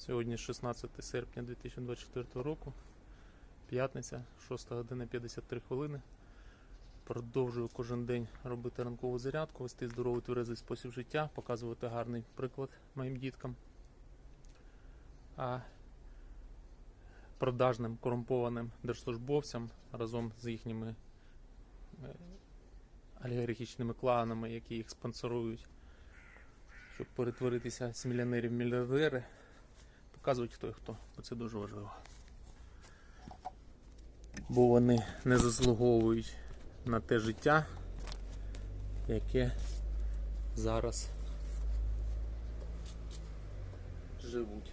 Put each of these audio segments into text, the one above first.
Сьогодні 16 серпня 2024 року. П'ятниця, 6 година 53 хвилини. Продовжую кожен день робити ранкову зарядку, вести здоровий тверезий спосіб життя, показувати гарний приклад моїм діткам. А продажним корумпованим держслужбовцям разом з їхніми е, олігархічними кланами, які їх спонсорують, щоб перетворитися з мільйонерів в мільярдери, показують хто і хто, бо це дуже важливо. Бо вони не заслуговують на те життя, яке зараз живуть.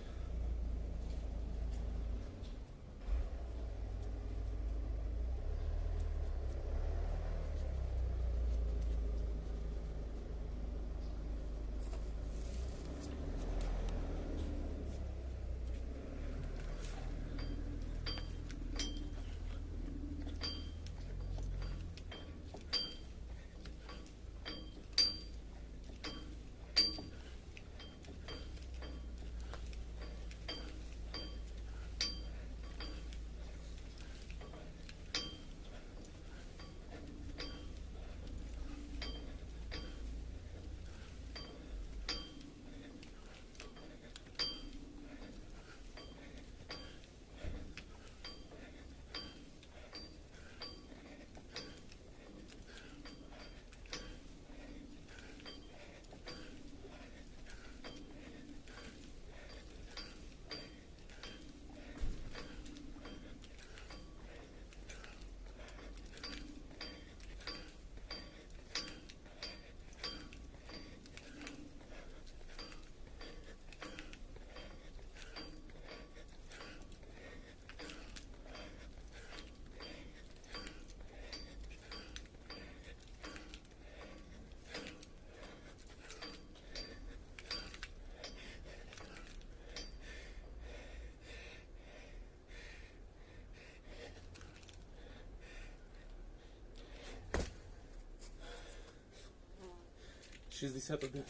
Шістдесят один.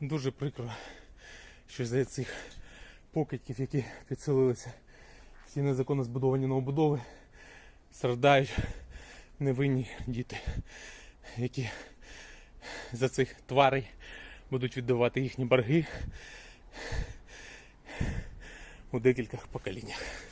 Дуже прикро, що за цих покидьків, які підселилися в ці незаконно збудовані новобудови, страждають невинні діти, які за цих тварей будуть віддавати їхні борги у декількох поколіннях.